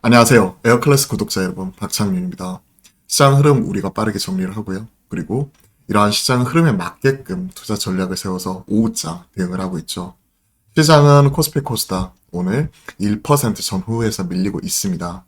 안녕하세요. 에어클래스 구독자 여러분, 박창윤입니다. 시장 흐름 우리가 빠르게 정리를 하고요. 그리고 이러한 시장 흐름에 맞게끔 투자 전략을 세워서 5장 대응을 하고 있죠. 시장은 코스피 코스닥 오늘 1% 전후에서 밀리고 있습니다.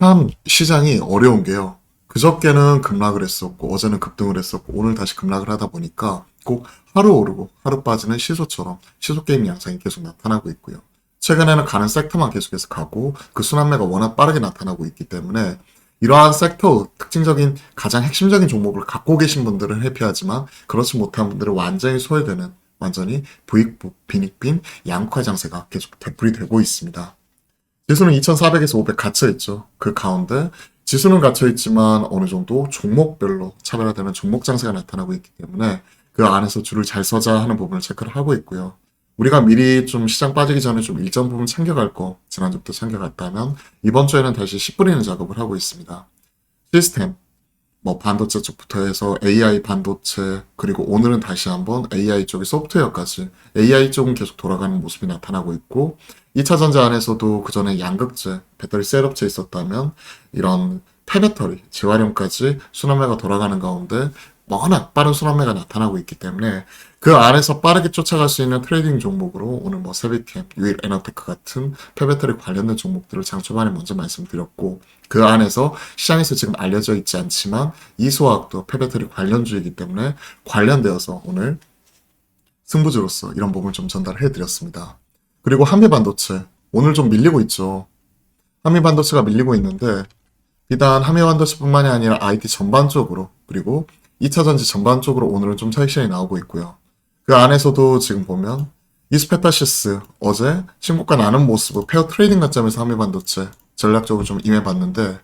참 시장이 어려운 게요. 그저께는 급락을 했었고 어제는 급등을 했었고 오늘 다시 급락을 하다 보니까 꼭 하루 오르고 하루 빠지는 시소처럼 시소 게임 양상이 계속 나타나고 있고요. 최근에는 가는 섹터만 계속해서 가고 그 순환매가 워낙 빠르게 나타나고 있기 때문에 이러한 섹터 특징적인 가장 핵심적인 종목을 갖고 계신 분들은 해피하지만 그렇지 못한 분들은 완전히 소외되는 완전히 부익부 빈익빈 양화 장세가 계속 되풀이 되고 있습니다. 지수는 2400에서 500 갇혀 있죠. 그 가운데 지수는 갇혀 있지만 어느 정도 종목별로 차별화되는 종목 장세가 나타나고 있기 때문에 그 안에서 줄을 잘 서자 하는 부분을 체크를 하고 있고요. 우리가 미리 좀 시장 빠지기 전에 좀 일정 부분 챙겨갈 거 지난주부터 챙겨갔다면 이번 주에는 다시 씨 뿌리는 작업을 하고 있습니다. 시스템, 뭐 반도체 쪽부터 해서 AI 반도체 그리고 오늘은 다시 한번 AI 쪽의 소프트웨어까지 AI 쪽은 계속 돌아가는 모습이 나타나고 있고 2차 전지 안에서도 그 전에 양극재, 배터리 셋업체 있었다면 이런 폐배터리, 재활용까지 순환매가 돌아가는 가운데 워낙 빠른 순환매가 나타나고 있기 때문에 그 안에서 빠르게 쫓아갈 수 있는 트레이딩 종목으로 오늘 뭐 세비캠, 유일 에너테크 같은 폐배터리 관련된 종목들을 장 초반에 먼저 말씀드렸고 그 안에서 시장에서 지금 알려져 있지 않지만 이소화학도 폐배터리 관련주이기 때문에 관련되어서 오늘 승부주로서 이런 부분을 좀 전달해 드렸습니다. 그리고 한미반도체 오늘 좀 밀리고 있죠. 한미반도체가 밀리고 있는데 비단 한미반도체뿐만이 아니라 IT 전반적으로 그리고 2차 전지 전반적으로 오늘은 좀 차익 시장이 나오고 있고요. 그 안에서도 지금 보면 이스페타시스 어제 신고가 나는 모습을 페어 트레이딩 관점에서 한미반도체 전략적으로 좀 임해봤는데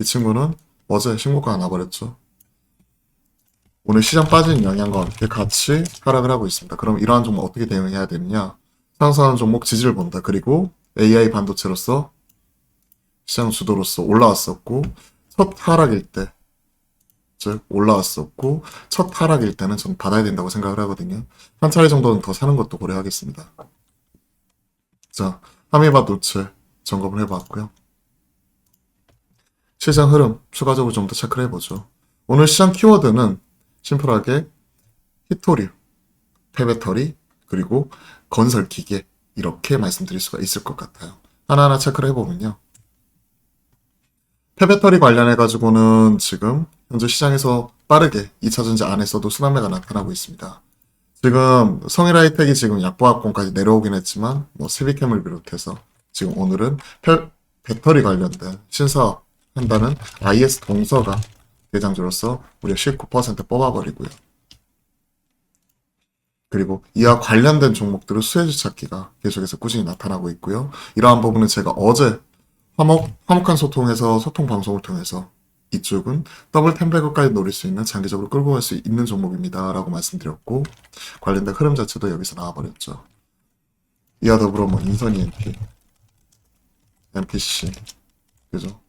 이 친구는 어제 신고가가 나버렸죠. 오늘 시장 빠진 영향과 함께 같이 하락을 하고 있습니다. 그럼 이러한 종목 어떻게 대응해야 되느냐? 상승하는 종목 지지를 본다. 그리고 AI 반도체로서 시장 주도로서 올라왔었고 첫 하락일 때, 즉 올라왔었고 첫 하락일 때는 전 받아야 된다고 생각을 하거든요. 한 차례 정도는 더 사는 것도 고려하겠습니다. 자, 하미반도체 점검을 해봤고요. 시장 흐름 추가적으로 좀 더 체크를 해보죠. 오늘 시장 키워드는 심플하게 히토류, 폐배터리, 그리고 건설 기계 이렇게 말씀드릴 수가 있을 것 같아요. 하나하나 체크를 해보면요. 폐배터리 관련해 가지고는 지금 현재 시장에서 빠르게 2차 전지 안에서도 순환매가 나타나고 있습니다. 지금 성일하이텍이 지금 약보합권까지 내려오긴 했지만 뭐 세비캠을 비롯해서 지금 오늘은 펠- 배터리 관련된 신사업 한다는 IS 동서가 대장주로서 무려 19% 뽑아버리고요. 그리고 이와 관련된 종목들은 수혜주 찾기가 계속해서 꾸준히 나타나고 있고요. 이러한 부분은 제가 어제 화목, 화목한 소통에서 소통 방송을 통해서 이쪽은 더블 템백까지 노릴 수 있는 장기적으로 끌고 갈 수 있는 종목입니다. 라고 말씀드렸고 관련된 흐름 자체도 여기서 나와버렸죠. 이와 더불어 뭐 인선 EMP, MPC, 그죠?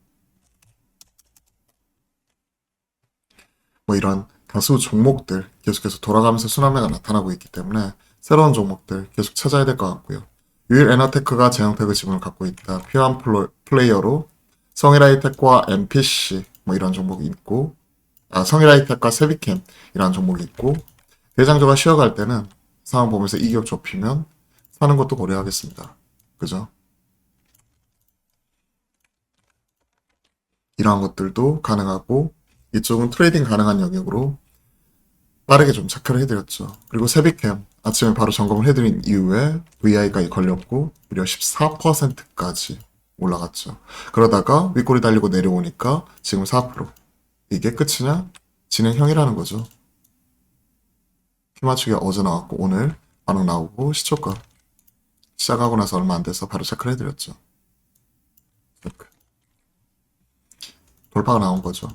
뭐 이런 다수 종목들 계속해서 돌아가면서 순환매가 나타나고 있기 때문에 새로운 종목들 계속 찾아야 될 것 같고요. 유일 에너테크가 제형택의 지분을 갖고 있다. 필요한 플레이어로 성일하이텍과 MPC 뭐 이런 종목이 있고 아, 성일하이텍과 세비캠 이런 종목이 있고 대장주가 쉬어갈 때는 상황 보면서 이격 좁히면 사는 것도 고려하겠습니다. 그죠? 이러한 것들도 가능하고 이쪽은 트레이딩 가능한 영역으로 빠르게 좀 체크를 해드렸죠. 그리고 세비캠 아침에 바로 점검을 해드린 이후에 VI까지 걸렸고 무려 14%까지 올라갔죠. 그러다가 윗골이 달리고 내려오니까 지금 4% 이게 끝이냐? 진행형이라는 거죠. 피 맞추기 어제 나왔고 오늘 반응 나오고 시초가 시작하고 나서 얼마 안 돼서 바로 체크를 해드렸죠. 체크. 돌파가 나온 거죠.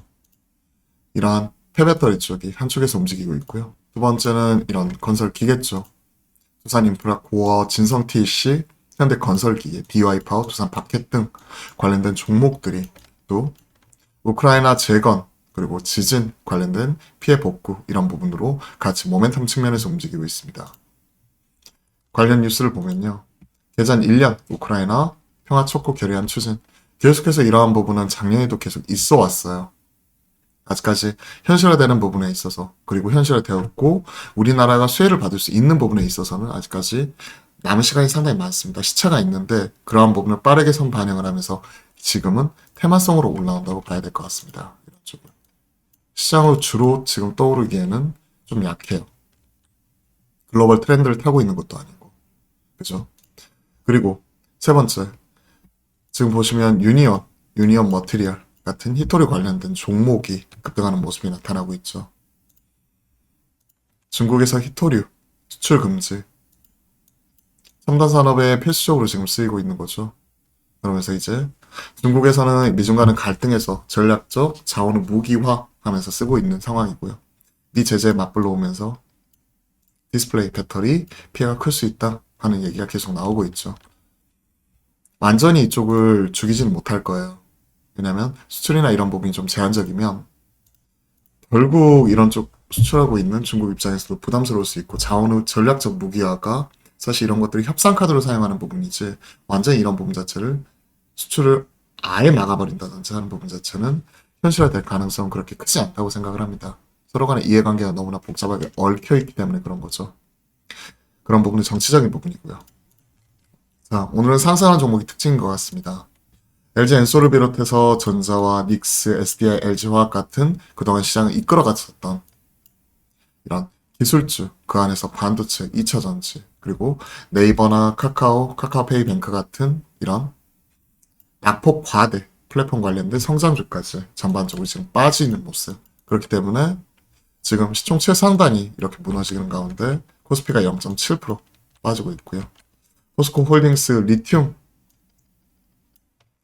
이러한 폐배터리 쪽이 한쪽에서 움직이고 있고요. 두 번째는 이런 건설 기계죠. 두산 인프라 고어, 진성 TC, 현대 건설 기계, DY 파워, 두산 바켓 등 관련된 종목들이 또 우크라이나 재건 그리고 지진 관련된 피해 복구 이런 부분으로 같이 모멘텀 측면에서 움직이고 있습니다. 관련 뉴스를 보면요. 개전 1년 우크라이나 평화 촉구 결의안 추진 계속해서 이러한 부분은 작년에도 계속 있어 왔어요. 아직까지 현실화되는 부분에 있어서 그리고 현실화되었고 우리나라가 수혜를 받을 수 있는 부분에 있어서는 아직까지 남은 시간이 상당히 많습니다. 시차가 있는데 그러한 부분을 빠르게 선 반영을 하면서 지금은 테마성으로 올라온다고 봐야 될 것 같습니다. 이런 쪽은 시장으로 주로 지금 떠오르기에는 좀 약해요. 글로벌 트렌드를 타고 있는 것도 아니고 그죠? 그리고 세 번째 지금 보시면 유니온, 유니온 머티리얼 같은 히토리 관련된 종목이 급등하는 모습이 나타나고 있죠. 중국에서 히토류 수출 금지 첨단 산업에 필수적으로 지금 쓰이고 있는 거죠. 그러면서 이제 중국에서는 미중 간의 갈등에서 전략적 자원을 무기화하면서 쓰고 있는 상황이고요. 이 제재에 맞불러 오면서 디스플레이 배터리 피해가 클 수 있다 하는 얘기가 계속 나오고 있죠. 완전히 이쪽을 죽이지는 못할 거예요. 왜냐면 수출이나 이런 부분이 좀 제한적이면 결국 이런 쪽 수출하고 있는 중국 입장에서도 부담스러울 수 있고 자원의 전략적 무기화가 사실 이런 것들을 협상 카드로 사용하는 부분이지 완전히 이런 부분 자체를 수출을 아예 막아버린다든지 하는 부분 자체는 현실화될 가능성은 그렇게 크지 않다고 생각을 합니다. 서로 간의 이해관계가 너무나 복잡하게 얽혀 있기 때문에 그런 거죠. 그런 부분은 정치적인 부분이고요. 자, 오늘은 상승하는 종목이 특징인 것 같습니다. LG 엔소를 비롯해서 전자와 닉스, SDI, LG화학 같은 그동안 시장을 이끌어갔었던 이런 기술주, 그 안에서 반도체, 2차 전지, 그리고 네이버나 카카오, 카카오페이 뱅크 같은 이런 낙폭 과대 플랫폼 관련된 성장주까지 전반적으로 지금 빠지는 모습. 그렇기 때문에 지금 시총 최상단이 이렇게 무너지는 가운데 코스피가 0.7% 빠지고 있고요. 포스코 홀딩스 리튬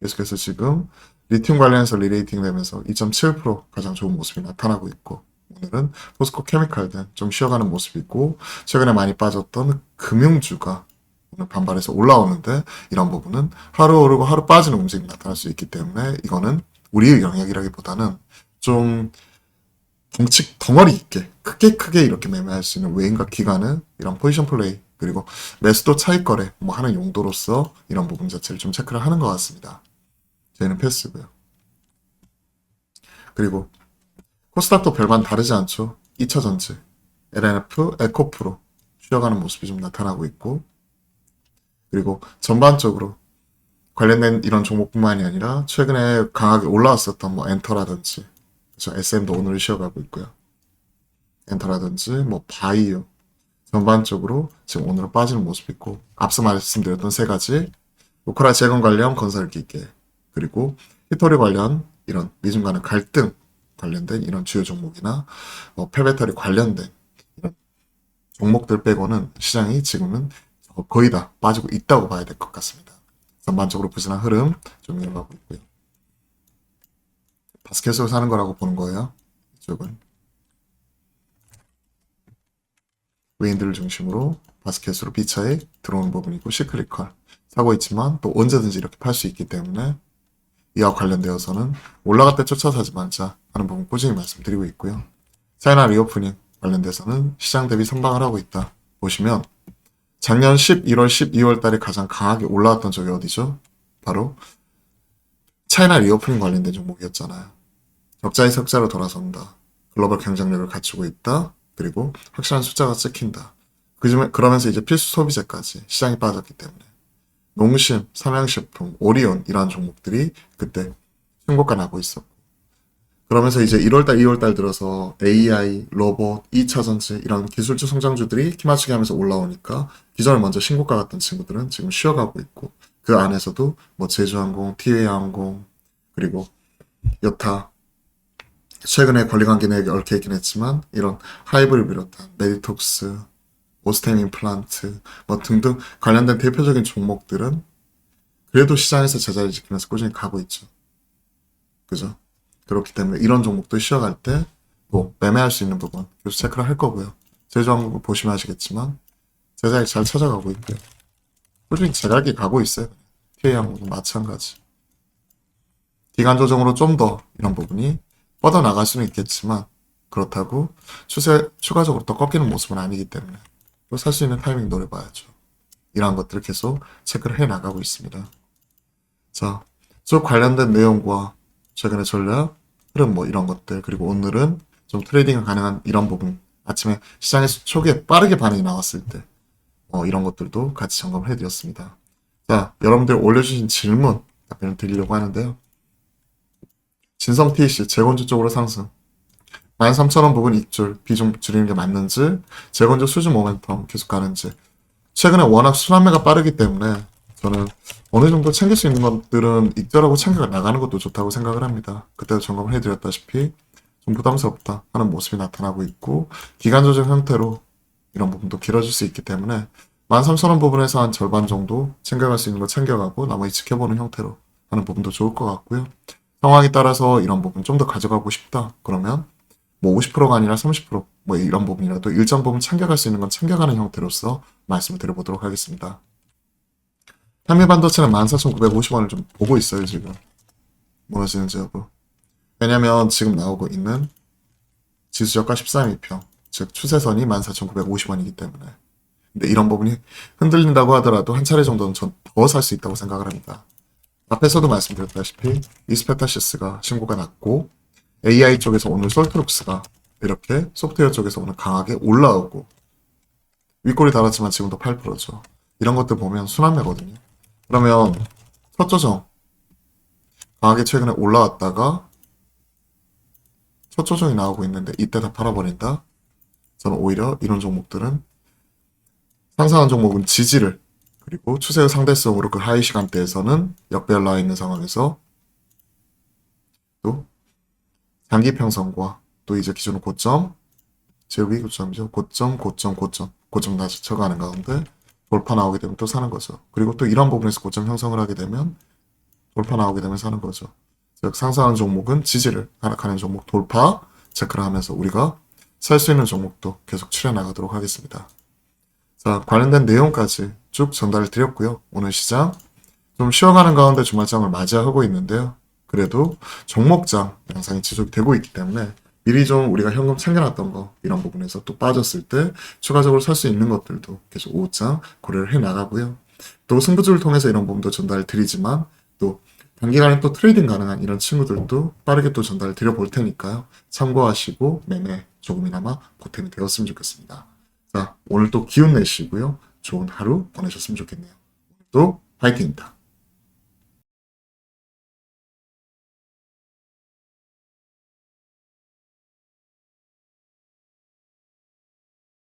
계속해서 지금 리튬 관련해서 리레이팅 되면서 2.7% 가장 좋은 모습이 나타나고 있고 오늘은 포스코 케미칼 등 좀 쉬어가는 모습이 있고 최근에 많이 빠졌던 금융주가 오늘 반발해서 올라오는데 이런 부분은 하루 오르고 하루 빠지는 움직임이 나타날 수 있기 때문에 이거는 우리의 영역이라기보다는 좀 덩치 덩어리 있게 크게 크게 이렇게 매매할 수 있는 외인과 기관은 이런 포지션 플레이 그리고 매수도 차익 거래 뭐 하는 용도로서 이런 부분 자체를 좀 체크를 하는 것 같습니다. 저희는 패스고요. 그리고 코스닥도 별반 다르지 않죠. 2차 전지, LNF, 에코프로 쉬어가는 모습이 좀 나타나고 있고 그리고 전반적으로 관련된 이런 종목뿐만이 아니라 최근에 강하게 올라왔었던 뭐 엔터라든지 그렇죠. SM도 오늘 쉬어가고 있고요. 엔터라든지 뭐 바이오 전반적으로 지금 오늘은 빠지는 모습이 있고 앞서 말씀드렸던 세 가지 우크라 재건 관련 건설 기계 그리고 히토리 관련 이런 미중 간의 갈등 관련된 이런 주요 종목이나 뭐 폐배터리 관련된 이런 종목들 빼고는 시장이 지금은 거의 다 빠지고 있다고 봐야 될 것 같습니다. 전반적으로 부진한 흐름 좀 이어가고 있고요. 바스켓으로 사는 거라고 보는 거예요. 이쪽은 외인들을 중심으로 바스켓으로 비차에 들어오는 부분이고 시크리컬 사고 있지만 또 언제든지 이렇게 팔 수 있기 때문에 이와 관련되어서는 올라갈 때 쫓아 사지 말자 하는 부분 꾸준히 말씀드리고 있고요. 차이나 리오프닝 관련돼서는 시장 대비 선방을 하고 있다. 보시면 작년 11월, 12월 달에 가장 강하게 올라왔던 적이 어디죠? 바로 차이나 리오프닝 관련된 종목이었잖아요. 적자의 석자로 돌아선다. 글로벌 경쟁력을 갖추고 있다. 그리고 확실한 숫자가 찍힌다. 그러면서 이제 필수 소비재까지 시장이 빠졌기 때문에 농심, 삼양식품, 오리온 이러한 종목들이 그때 신고가 나고 있었고. 그러면서 이제 1월달, 2월달 들어서 AI, 로봇, 2차 전지 이런 기술주 성장주들이 키맞추기 하면서 올라오니까 기존에 먼저 신고가 갔던 친구들은 지금 쉬어가고 있고 그 안에서도 뭐 제주항공, 티웨이항공 그리고 여타. 최근에 권리관계 내역이 얽혀있긴 했지만 이런 하이브를 비롯한 메디톡스, 오스템 임플란트 뭐 등등 관련된 대표적인 종목들은 그래도 시장에서 제자리 지키면서 꾸준히 가고 있죠. 그죠? 그렇기 때문에 이런 종목도 쉬어갈 때 뭐 매매할 수 있는 부분 계속 체크를 할 거고요. 제주항공 보시면 아시겠지만 제자리 잘 찾아가고 있고요. 꾸준히 제자리 가고 있어요. TA항공도 마찬가지. 기간 조정으로 좀 더 이런 부분이 뻗어나갈 수는 있겠지만 그렇다고 추세 추가적으로 더 꺾이는 모습은 아니기 때문에 또 살 수 있는 타이밍 노려봐야죠. 이러한 것들을 계속 체크를 해 나가고 있습니다. 자, 쭉 관련된 내용과 최근의 전략, 흐름 뭐 이런 것들 그리고 오늘은 좀 트레이딩 가능한 이런 부분 아침에 시장에서 초기에 빠르게 반응이 나왔을 때 어, 이런 것들도 같이 점검을 해드렸습니다. 자, 여러분들 올려주신 질문 답변을 드리려고 하는데요. 진성 TC 재건조 쪽으로 상승 13,000원 부분 입줄 비중 줄이는 게 맞는지 재건조 수주 모멘텀 계속 가는지 최근에 워낙 순환매가 빠르기 때문에 저는 어느 정도 챙길 수 있는 것들은 입절하고 챙겨 나가는 것도 좋다고 생각을 합니다. 그때도 점검을 해드렸다시피 좀 부담스럽다 하는 모습이 나타나고 있고 기간 조정 형태로 이런 부분도 길어질 수 있기 때문에 13,000원 부분에서 한 절반 정도 챙겨갈 수 있는 거 챙겨가고 나머지 지켜보는 형태로 하는 부분도 좋을 것 같고요. 상황에 따라서 이런 부분 좀 더 가져가고 싶다. 그러면 뭐 50%가 아니라 30%뭐 이런 부분이라도 일정 부분 챙겨갈 수 있는 건 챙겨가는 형태로서 말씀을 드려보도록 하겠습니다. 한미반도체는 14,950원을 좀 보고 있어요, 지금. 무너지는지 여부. 왜냐면 지금 나오고 있는 지수저가 13일평, 즉 추세선이 14,950원이기 때문에. 근데 이런 부분이 흔들린다고 하더라도 한 차례 정도는 전 더 살 수 있다고 생각을 합니다. 앞에서도 말씀드렸다시피 이스페타시스가 신고가 났고 AI 쪽에서 오늘 솔트룩스가 이렇게 소프트웨어 쪽에서 오늘 강하게 올라오고 윗골이 달았지만 지금도 8%죠. 이런 것들 보면 순환매거든요. 그러면 첫 조정 강하게 최근에 올라왔다가 첫 조정이 나오고 있는데 이때 다 팔아버린다. 저는 오히려 이런 종목들은 상상한 종목은 지지를 그리고 추세의 상대성으로 그 하이 시간대에서는 역배열 나와 있는 상황에서 또 장기 평선과 또 이제 기존 고점 제욱이 고점이죠. 고점, 고점, 고점, 고점 다시 쳐가는 가운데 돌파 나오게 되면 또 사는 거죠. 그리고 또 이런 부분에서 고점 형성을 하게 되면 돌파 나오게 되면 사는 거죠. 즉 상승하는 종목은 지지를 하락하는 종목 돌파 체크를 하면서 우리가 살 수 있는 종목도 계속 추려 나가도록 하겠습니다. 자 관련된 내용까지 쭉 전달을 드렸고요. 오늘 시장 좀 쉬어가는 가운데 주말장을 맞이하고 있는데요. 그래도 종목장 양상이 지속이 되고 있기 때문에 미리 좀 우리가 현금 챙겨놨던 거 이런 부분에서 또 빠졌을 때 추가적으로 살 수 있는 것들도 계속 5장 고려를 해 나가고요. 또 승부주를 통해서 이런 부분도 전달을 드리지만 또 단기간에 또 트레이딩 가능한 이런 친구들도 빠르게 또 전달을 드려볼 테니까요. 참고하시고 매매 조금이나마 보탬이 되었으면 좋겠습니다. 자, 오늘 또 기운 내시고요. 좋은 하루 보내셨으면 좋겠네요. 또 파이팅입니다.